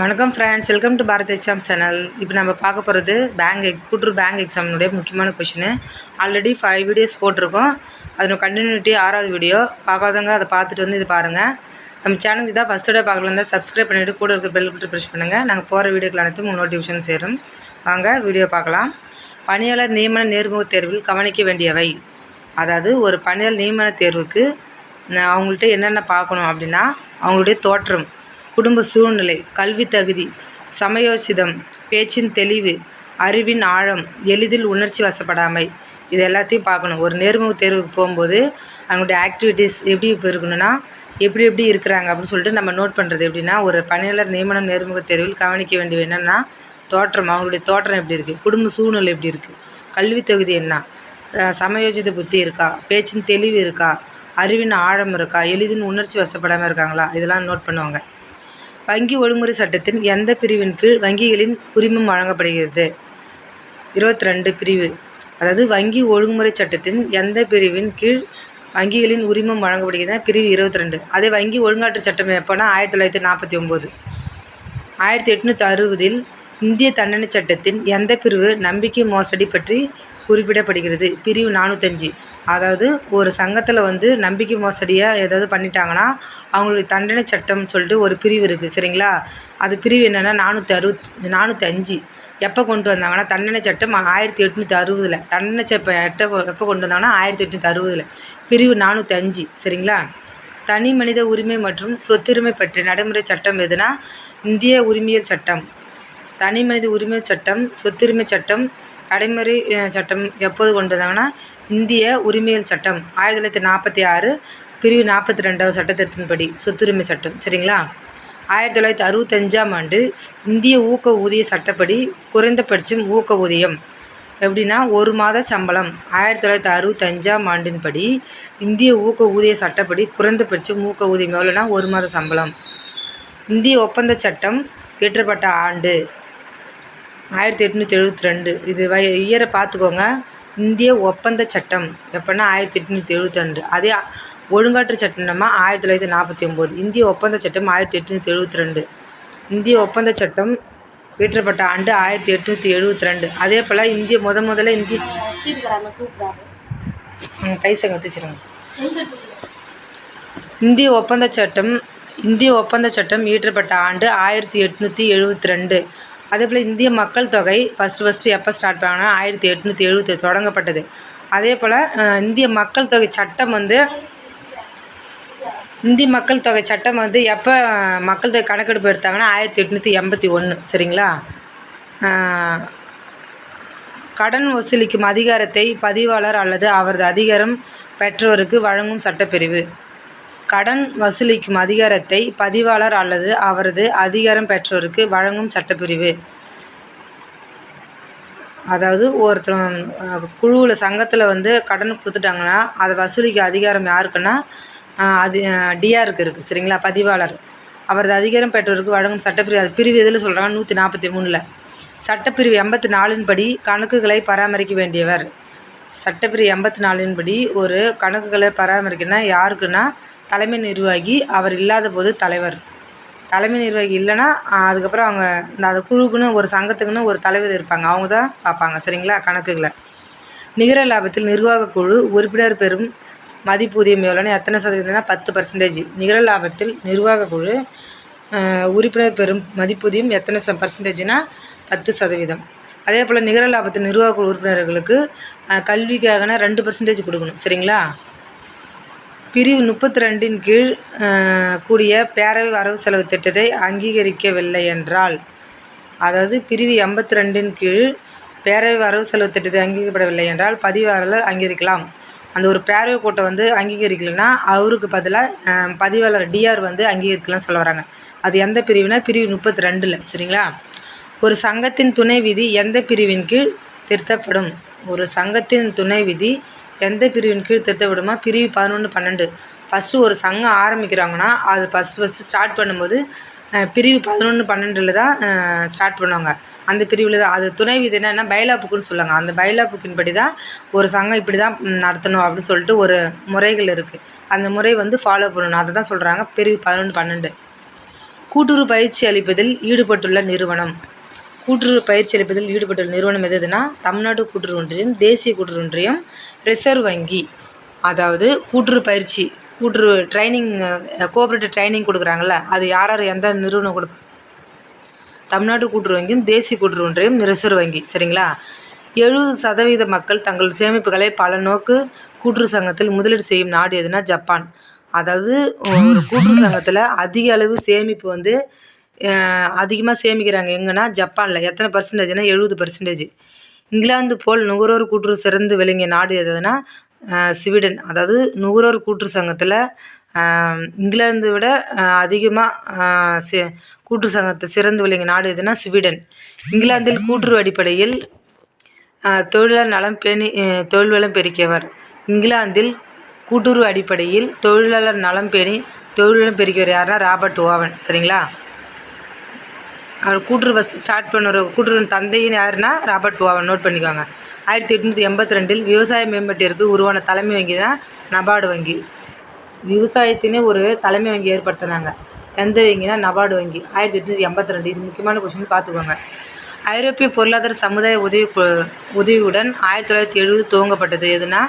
வணக்கம் friends welcome to Bharat exam channel இப்போ நம்ம பார்க்க போகிறது பேங்க் எக் பேங்க் எக்ஸாமினுடைய முக்கியமான கொஷினு ஆல்ரெடி ஃபைவ் வீடியோஸ் போட்டிருக்கோம். அதோட கண்டினியூட்டி ஆறாவது வீடியோ பார்க்காதவங்க அதை பார்த்துட்டு வந்து இது பாருங்கள் நம்ம சேனலுக்கு இதாக ஃபஸ்ட் டே பார்க்கலாம் தான் சப்ஸ்கிரைப் பண்ணிவிட்டு கூட இருக்கிற பெல் பட்டு ப்ரெஷ் பண்ணுங்கள் நாங்கள் போகிற வீடியோக்கள் அனைத்தும் நோட்டிஃபிகேஷன் சேரும். வாங்க வீடியோ பார்க்கலாம். பணியாளர் நியமன நேர்முகத் தேர்வில் கவனிக்க வேண்டியவை. அதாவது ஒரு பணியாளர் நியமன தேர்வுக்கு அவங்கள்ட்ட என்னென்ன பார்க்கணும் அப்படின்னா அவங்களுடைய தோற்றம். குடும்ப சூழ்நிலை கல்வி தகுதி சமயோசிதம் பேச்சின் தெளிவு அறிவின் ஆழம் எளிதில் உணர்ச்சி வசப்படாமை இது எல்லாத்தையும் பார்க்கணும். ஒரு நேர்முக தேர்வுக்கு போகும்போது அவங்களுடைய ஆக்டிவிட்டீஸ் எப்படி இப்போ இருக்கணும்னா எப்படி எப்படி இருக்கிறாங்க அப்படின்னு சொல்லிட்டு நம்ம நோட் பண்ணுறது எப்படின்னா ஒரு பணியாளர் நியமனம் நேர்முக தேர்வில் கவனிக்க வேண்டியது என்னென்னா தோற்றம் அவங்களுடைய தோற்றம் எப்படி இருக்குது குடும்ப சூழ்நிலை எப்படி இருக்குது கல்வி தகுதி என்ன? சமயோஜித புத்தி இருக்கா? பேச்சின் தெளிவு இருக்கா? அறிவின் ஆழம் இருக்கா? எளிதின் உணர்ச்சி வசப்படாமல் இருக்காங்களா? இதெல்லாம் நோட் பண்ணுவாங்க. வங்கி ஒழுங்குமுறை சட்டத்தின் எந்த பிரிவின் கீழ் வங்கிகளின் உரிமம் வழங்கப்படுகிறது? இருபத்தி ரெண்டு பிரிவு. அதாவது வங்கி ஒழுங்குமுறை சட்டத்தின் எந்த பிரிவின் கீழ் வங்கிகளின் உரிமம் வழங்கப்படுகிறது பிரிவு இருபத்தி ரெண்டு அதே வங்கி ஒழுங்காற்று சட்டம் எப்போனா ஆயிரத்தி தொள்ளாயிரத்தி நாற்பத்தி ஒம்பது. ஆயிரத்தி எட்நூற்றி அறுபதில் இந்திய தண்டனை சட்டத்தின் எந்த பிரிவு நம்பிக்கை மோசடி பற்றி குறிப்பிடப்படுகிறது? பிரிவு நானூற்றஞ்சு அதாவது ஒரு சங்கத்தில் வந்து நம்பிக்கை மோசடியாக ஏதாவது பண்ணிட்டாங்கன்னா அவங்களுக்கு தண்டனை சட்டம்னு சொல்லிட்டு ஒரு பிரிவு இருக்குது சரிங்களா? அது பிரிவு என்னென்னா நானூற்றி அறுபத் நானூற்றி அஞ்சு எப்போ கொண்டு வந்தாங்கன்னா தண்டனை சட்டம் ஆயிரத்தி எட்நூற்றி அறுபதில் தண்டனை சட்டம் எப்போ கொண்டு வந்தாங்கன்னா ஆயிரத்தி எட்நூற்றி அறுபதில் பிரிவு நானூற்றி அஞ்சு சரிங்களா? தனி மனித உரிமை மற்றும் சொத்துரிமை பற்றிய நடைமுறை சட்டம் எதுனா இந்திய உரிமையியல் சட்டம். தனி மனித உரிமை சட்டம் சொத்துரிமை சட்டம் நடைமுறை சட்டம் எப்போது கொண்டு வந்தாங்கன்னா இந்திய உரிமையியல் சட்டம் ஆயிரத்தி தொள்ளாயிரத்தி நாற்பத்தி ஆறு பிரிவு நாற்பத்தி ரெண்டாவது சட்டத்திட்டத்தின்படி சொத்துரிமை சட்டம் சரிங்களா? ஆயிரத்தி தொள்ளாயிரத்தி அறுபத்தஞ்சாம் ஆண்டு இந்திய ஊக்க ஊதிய சட்டப்படி குறைந்தபட்சம் ஊக்க ஊதியம் எப்படின்னா ஒரு மாத சம்பளம். ஆயிரத்தி தொள்ளாயிரத்தி அறுபத்தஞ்சாம் ஆண்டின்படி இந்திய ஊக்க ஊதிய சட்டப்படி குறைந்தபட்சம் ஊக்க ஊதியம் எவ்வளோனா ஒரு மாத சம்பளம். இந்திய ஒப்பந்த சட்டம் இயற்றப்பட்ட ஆண்டு ஆயிரத்தி எட்நூற்றி எழுபத்தி ரெண்டு. இது வய இயரை பார்த்துக்கோங்க. இந்திய ஒப்பந்த சட்டம். எப்போன்னா ஆயிரத்தி எட்நூற்றி எழுபத்தி ரெண்டு. அதே ஒழுங்காற்று சட்டம்னா ஆயிரத்தி தொள்ளாயிரத்தி நாற்பத்தி ஒம்பது. இந்திய ஒப்பந்த சட்டம் ஆயிரத்தி எட்நூற்றி எழுபத்தி ரெண்டு. இந்திய ஒப்பந்த சட்டம் இயற்றப்பட்ட ஆண்டு ஆயிரத்தி எட்நூற்றி எழுபத்தி ரெண்டு. அதே போல் இந்திய முத முதல்ல இந்திய வச்சிருக்கிறாங்க வச்சுருங்க. இந்திய ஒப்பந்த சட்டம் இந்திய ஒப்பந்த சட்டம் இயற்றப்பட்ட ஆண்டு ஆயிரத்தி எட்நூற்றி எழுபத்தி ரெண்டு. அதே போல் இந்திய மக்கள் தொகை ஃபஸ்ட்டு ஃபஸ்ட்டு எப்போ ஸ்டார்ட் பண்ணாங்கன்னா ஆயிரத்தி எட்நூற்றி எழுபத்தி தொடங்கப்பட்டது. அதே போல் இந்திய மக்கள் தொகை சட்டம் வந்து இந்திய மக்கள் தொகை சட்டம் வந்து எப்போ மக்கள் தொகை கணக்கெடுப்பு எடுத்தாங்கன்னா ஆயிரத்தி எட்நூற்றி எண்பத்தி ஒன்று சரிங்களா? கடன் வசூலிக்கும் அதிகாரத்தை பதிவாளர் அல்லது அவரது அதிகாரம் பெற்றவருக்கு வழங்கும் சட்டப்பிரிவு. கடன் வசூலிக்கும் அதிகாரத்தை பதிவாளர் அல்லது அவரது அதிகாரம் பெற்றோருக்கு வழங்கும் சட்டப்பிரிவு. அதாவது ஒருத்தர் குழுவில் சங்கத்தில் வந்து கடன் கொடுத்துட்டாங்கன்னா அதை வசூலிக்க அதிகாரம் யாருக்குன்னா அது டிஆருக்கு இருக்குது சரிங்களா? பதிவாளர். அவரது அதிகாரம் பெற்றோருக்கு வழங்கும் சட்டப்பிரிவு. அது பிரிவு எதில் சொல்கிறாங்க நூற்றி நாற்பத்தி மூணில். சட்டப்பிரிவு எண்பத்தி நாலின் படி கணக்குகளை பராமரிக்க வேண்டியவர். சட்டப்பிரிவு எண்பத்தி நாலின் படி ஒரு கணக்குகளை பராமரிக்கணும்னா யாருக்குன்னா தலைமை நிர்வாகி அவர் இல்லாத போது தலைவர். தலைமை நிர்வாகி இல்லைன்னா அதுக்கப்புறம் அவங்க இந்த அந்த குழுக்குன்னு ஒரு சங்கத்துக்குன்னு ஒரு தலைவர் இருப்பாங்க. அவங்க தான் பார்ப்பாங்க சரிங்களா? கணக்குகளை. நிகர லாபத்தில் நிர்வாக குழு உறுப்பினர் பெறும் மதிப்பூதியம் எவ்வளோன்னா எத்தனை சதவீதம்னா பத்து பர்சன்டேஜ் நிகர லாபத்தில் நிர்வாக குழு உறுப்பினர் பெறும் மதிப்பூதியம் எத்தனை ச பர்சன்டேஜ்னா பத்து சதவீதம். அதே போல் நிகர லாபத்தில் நிர்வாக குழு உறுப்பினர்களுக்கு கல்விக்காகனா ரெண்டு பர்சன்டேஜ் கொடுக்கணும் சரிங்களா? பிரிவு முப்பத்தி ரெண்டின் கீழ் கூடிய பேரவை வரவு செலவு திட்டத்தை அங்கீகரிக்கவில்லை என்றால் அதாவது பிரிவு எண்பத்தி ரெண்டின் கீழ் பேரவை வரவு செலவு திட்டத்தை அங்கீகரிக்கப்படவில்லை என்றால் பதிவாளர் அங்கீகரிக்கலாம். அந்த ஒரு பேரவை கூட்டம் வந்து அங்கீகரிக்கலைன்னா அவருக்கு பதிலாக பதிவாளர் டிஆர் வந்து அங்கீகரிக்கலாம்னு சொல்ல வராங்க. அது எந்த பிரிவுனா பிரிவு முப்பத்தி ரெண்டில் சரிங்களா? ஒரு சங்கத்தின் துணை விதி எந்த பிரிவின் கீழ் திருத்தப்படும்? ஒரு சங்கத்தின் துணை விதி எந்த பிரிவின் கீழ் திருத்தப்படுமா பிரிவு பதினொன்று பன்னெண்டு. ஃபஸ்ட்டு ஒரு சங்கம் ஆரம்பிக்கிறாங்கன்னா அது ஃபஸ்ட் ஃபஸ்ட்டு ஸ்டார்ட் பண்ணும்போது பிரிவு பதினொன்று பன்னெண்டில் தான் ஸ்டார்ட் பண்ணுவாங்க. அந்த பிரிவில் தான். அது துணை விதி என்னென்னா பைலா புக்குன்னு சொல்லுவாங்க. அந்த பைலா புக்கின் படி தான் ஒரு சங்கம் இப்படி தான் நடத்தணும் அப்படின்னு சொல்லிட்டு ஒரு முறைகள் இருக்குது அந்த முறை வந்து ஃபாலோ பண்ணணும். அதை தான் சொல்கிறாங்க பிரிவு பதினொன்று பன்னெண்டு. கூட்டுறவு பயிற்சி அளிப்பதில் ஈடுபட்டுள்ள நிறுவனம். கூட்டுறவு பயிற்சி அளிப்பதில் ஈடுபட்டுள்ள நிறுவனம் எது எதுனா தமிழ்நாடு கூட்டுறவு ஒன்றியம் தேசிய கூட்டுறவு ஒன்றியம் ரிசர்வ் வங்கி. அதாவது கூட்டுறவு பயிற்சி கூட்டுறவு ட்ரைனிங் கோஆப்ரேட்டிவ் ட்ரைனிங் கொடுக்குறாங்கல்ல அது யார் யார் எந்த நிறுவனம் கொடுப்பா தமிழ்நாடு கூட்டுறவு வங்கியும் தேசிய கூட்டுறவு ஒன்றியம் ரிசர்வ் வங்கி சரிங்களா? எழுபது சதவீத மக்கள் தங்கள் சேமிப்புகளை பல நோக்கு கூட்டுறவு சங்கத்தில் முதலீடு செய்யும் நாடு எதுனா ஜப்பான். அதாவது ஒரு கூட்டுறவு சங்கத்தில் அதிக அளவு சேமிப்பு வந்து அதிகமாக சேமிக்கிறாங்க. எங்கன்னா ஜப்பானில் எத்தனை பர்சன்டேஜ்னா எழுபது பர்சன்டேஜ் இங்கிலாந்து போல் நுகர்வோர் கூட்டுறவு சிறந்து விளங்கிய நாடு எதுனா ஸ்வீடன். அதாவது நுகர்வோர் கூட்டுறவு சங்கத்தில் இங்கிலாந்து விட அதிகமாக சே கூட்டுறவு சங்கத்தை சிறந்து விளங்கிய நாடு எதுனா ஸ்வீடன். இங்கிலாந்தில் கூட்டுறவு அடிப்படையில் தொழிலாளர் நலம் பேணி தொழில் வளம் பெருக்கியவர். இங்கிலாந்தில் கூட்டுறவு அடிப்படையில் தொழிலாளர் நலம் பேணி தொழில் வளம் பெருக்கியவர் யாருன்னா ராபர்ட் ஓவன். சரிங்களா? அவர் கூட்டுறவு ஸ்டார்ட் பண்ணுற கூட்டுறவு தந்தையின் யாருன்னா ராபர்ட் ஓவன் நோட் பண்ணிக்கோங்க. ஆயிரத்தி எட்நூற்றி எண்பத்தி ரெண்டில் விவசாய மேம்பட்டிற்கு உருவான தலைமை வங்கி தான் நபார்டு வங்கி. விவசாயத்தினே ஒரு தலைமை வங்கி ஏற்படுத்தினாங்க. எந்த வங்கினா நபார்டு வங்கி. ஆயிரத்தி எட்நூற்றி எண்பத்தி ரெண்டு. இது முக்கியமான கொஷின் பார்த்துக்கோங்க. ஐரோப்பிய பொருளாதார சமுதாய உதவி உதவியுடன் ஆயிரத்தி தொள்ளாயிரத்தி எழுபது துவங்கப்பட்டது. எதுனா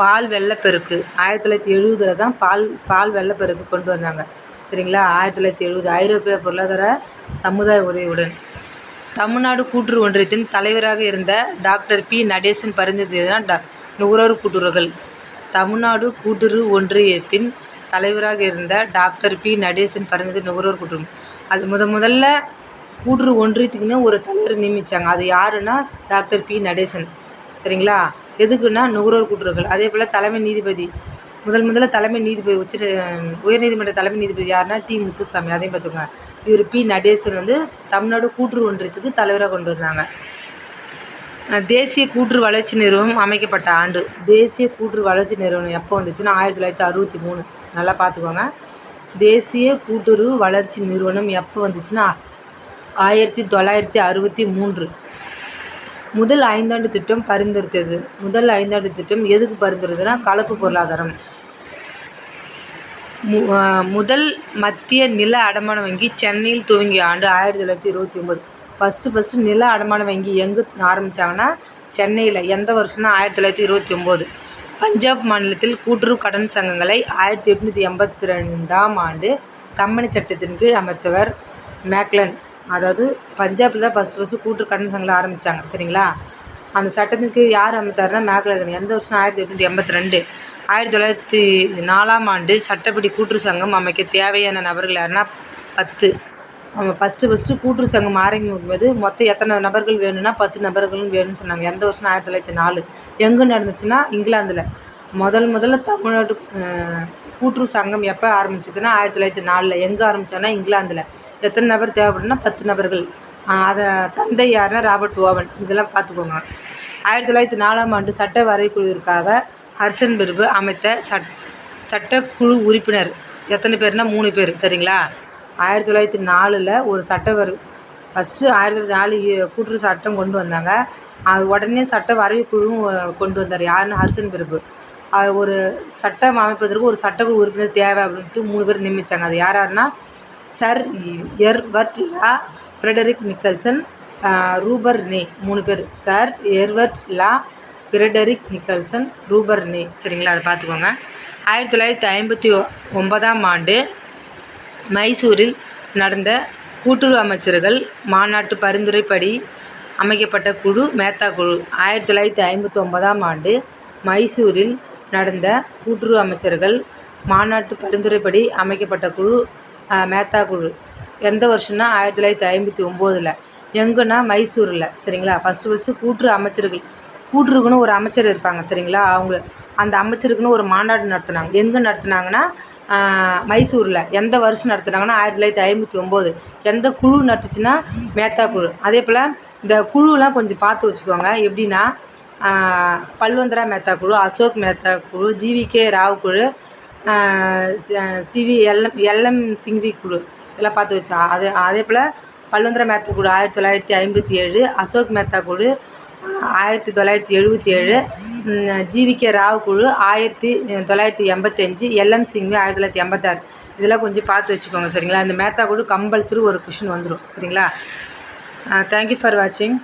பால் வெள்ளப்பெருக்கு. ஆயிரத்தி தொள்ளாயிரத்தி எழுபதில் தான் பால் பால் வெள்ளப்பெருக்கு கொண்டு வந்தாங்க. சரிங்களா? ஆயிரத்தி தொள்ளாயிரத்தி எழுபது ஐரோப்பிய பொருளாதார சமுதாய உதவியுடன் தமிழ்நாடு கூட்டுறவு ஒன்றியத்தின் தலைவராக இருந்த டாக்டர் பி. நடேசன் பரிந்துரை டா நுகர்வோர் கூட்டுறவுகள். தமிழ்நாடு கூட்டுறவு ஒன்றியத்தின் தலைவராக இருந்த டாக்டர் பி. நடேசன் பரிந்துரை நுகர்வோர் கூட்டுறவு. அது முத முதல்ல கூட்டுறவு ஒன்றியத்துக்குன்னு ஒரு தலைவர் நியமித்தாங்க அது யாருன்னா டாக்டர் பி. நடேசன். சரிங்களா? எதுக்குன்னா நுகர்வோர் கூட்டுறவுகள். அதே போல் தலைமை நீதிபதி முதல் முதல்ல தலைமை நீதிபதி உச்ச உயர்நீதிமன்ற தலைமை நீதிபதி யாருன்னா டி முத்துசாமி. அதையும் பார்த்துக்கோங்க. இவர் பி நடேசன் வந்து தமிழ்நாடு கூட்டுறவு ஒன்றியத்துக்கு தலைவராக கொண்டு வந்தாங்க. தேசிய கூற்று வளர்ச்சி நிறுவனம் அமைக்கப்பட்ட ஆண்டு. தேசிய கூற்று வளர்ச்சி நிறுவனம் எப்போ வந்துச்சுன்னா ஆயிரத்தி தொள்ளாயிரத்தி அறுபத்தி மூணு. நல்லா பார்த்துக்கோங்க. தேசிய கூட்டுறவு வளர்ச்சி நிறுவனம் எப்போ வந்துச்சுன்னா ஆயிரத்தி தொள்ளாயிரத்தி அறுபத்தி மூன்று. முதல் ஐந்தாண்டு திட்டம் பரிந்துரைத்தது. முதல் ஐந்தாண்டு திட்டம் எதுக்கு பரிந்துரைத்ததுன்னா கலப்பு பொருளாதாரம். மு முதல் மத்திய நில அடமான வங்கி சென்னையில் துவங்கிய ஆண்டு ஆயிரத்தி தொள்ளாயிரத்தி இருபத்தி ஒம்பது ஃபஸ்ட்டு ஃபஸ்ட்டு நில அடமான வங்கி எங்கே ஆரம்பித்தாங்கன்னா சென்னையில் எந்த வருஷம்னா ஆயிரத்தி தொள்ளாயிரத்தி இருபத்தி ஒம்பது பஞ்சாப் மாநிலத்தில் கூட்டுறவு கடன் சங்கங்களை ஆயிரத்தி எட்நூற்றி எண்பத்தி ரெண்டாம் ஆண்டு கம்பெனி சட்டத்தின் கீழ் அமைத்தவர் மேக்லன். அதாவது பஞ்சாபில் தான் ஃபஸ்ட்டு ஃபஸ்ட்டு கூட்டுறவு கடன் சங்கம் ஆரம்பித்தாங்க சரிங்களா? அந்த சட்டத்தின் கீழ் யார் அமைத்தாருன்னா மேக்லன் எந்த வருஷம்? ஆயிரத்தி எட்நூற்றி எண்பத்தி ரெண்டு. ஆயிரத்தி தொள்ளாயிரத்தி நாலாம் ஆண்டு சட்டப்படி கூட்டுறவு சங்கம் அமைக்க தேவையான நபர்கள் யாருன்னா பத்து. நம்ம ஃபஸ்ட்டு ஃபஸ்ட்டு கூட்டுறவு சங்கம் ஆரம்பிக்கும் போது மொத்தம் எத்தனை நபர்கள் வேணும்னா பத்து நபர்களும் வேணும்னு சொன்னாங்க. எந்த வருஷம்? ஆயிரத்தி தொள்ளாயிரத்தி நாலு. எங்கே நடந்துச்சுன்னா இங்கிலாந்தில். முதல் முதல்ல தமிழ்நாட்டு கூட்டுறவு சங்கம் எப்போ ஆரம்பிச்சதுன்னா ஆயிரத்தி தொள்ளாயிரத்தி நாலில். எங்கே ஆரம்பித்தோன்னா இங்கிலாந்தில். எத்தனை நபர் தேவைப்படுன்னா பத்து நபர்கள். அதை தந்தை யாருன்னா ராபர்ட் ஓவன். இதெல்லாம் பார்த்துக்கோங்க ஆயிரத்தி தொள்ளாயிரத்தி நாலாம் ஆண்டு சட்ட வரைக்குழுவிற்காக ஹர்சன் பிரிவு அமைத்த சட் சட்டக்குழு உறுப்பினர். எத்தனை பேர்னா மூணு பேர். சரிங்களா? ஆயிரத்தி தொள்ளாயிரத்தி நாலில் ஒரு சட்டவர் ஃபஸ்ட்டு ஆயிரத்தி தொள்ளாயிரத்தி நாலு கூட்டுறவு சட்டம் கொண்டு வந்தாங்க. அது உடனே சட்ட வரைவு குழுவும் கொண்டு வந்தார். யாருன்னு ஹர்சன் பிரபு. ஒரு சட்டம் அமைப்பதற்கு ஒரு சட்டக்குழு உறுப்பினர் தேவை அப்படின்ட்டு மூணு பேர் நியமித்தாங்க அது யார் யாருன்னா sir Edward Law Frederick Nicholson Rupert Nay மூணு பேர். Sir Edward Law Frederick Nicholson Rupert Nay. சரிங்களா? அதை பார்த்துக்கோங்க. ஆயிரத்தி தொள்ளாயிரத்தி ஐம்பத்தி ஒன்பதாம் ஆண்டு மைசூரில் நடந்த கூட்டுறவு அமைச்சர்கள் மாநாட்டு பரிந்துரைப்படி அமைக்கப்பட்ட குழு மேத்தா குழு. ஆயிரத்தி தொள்ளாயிரத்தி ஐம்பத்தி ஒன்பதாம் ஆண்டு மைசூரில் நடந்த கூட்டுறவு அமைச்சர்கள் மாநாட்டு பரிந்துரைப்படி அமைக்கப்பட்ட குழு மேத்தா குழு. எந்த வருஷம்னா ஆயிரத்தி தொள்ளாயிரத்தி ஐம்பத்தி ஒம்போதில். எங்கன்னா மைசூரில். சரிங்களா? ஃபஸ்ட்டு ஃபஸ்ட்டு கூட்டுறவு அமைச்சர்கள் கூட்டுருக்குன்னு ஒரு அமைச்சர் இருப்பாங்க. சரிங்களா? அவங்க அந்த அமைச்சருக்குன்னு ஒரு மாநாடு நடத்துனாங்க. எங்கே நடத்துனாங்கன்னா மைசூரில். எந்த வருஷம் நடத்துனாங்கன்னா ஆயிரத்தி தொள்ளாயிரத்தி ஐம்பத்தி ஒம்பது. எந்த குழு நடத்துச்சுன்னா மேத்தா குழு. அதே போல் இந்த குழுலாம் கொஞ்சம் பார்த்து வச்சுக்கோங்க. எப்படின்னா பல்வந்தரா மேத்தா குழு அசோக் மேத்தா குழு ஜிவிகே ராவ் குழு சிவி எல்எம் எல்எம் சிங்வி குழு. இதெல்லாம் பார்த்து வச்சா அது அதே போல் பல்வந்தரா மேத்தா குழு ஆயிரத்தி தொள்ளாயிரத்தி ஐம்பத்தி ஏழு அசோக் மேத்தா குழு ஆயிரத்தி தொள்ளாயிரத்தி எழுபத்தி ஏழு ஜிவிகே ராவ் குழு ஆயிரத்தி தொள்ளாயிரத்தி எண்பத்தஞ்சு எல்எம் சிங்வி ஆயிரத்தி தொள்ளாயிரத்தி எண்பத்தாறு. இதெல்லாம் கொஞ்சம் பார்த்து வச்சுக்கோங்க சரிங்களா? இந்த மேத்தா குழு கம்பல்சரி ஒரு கொஷின் வந்துடும் சரிங்களா? தேங்க்யூ ஃபார் வாட்சிங்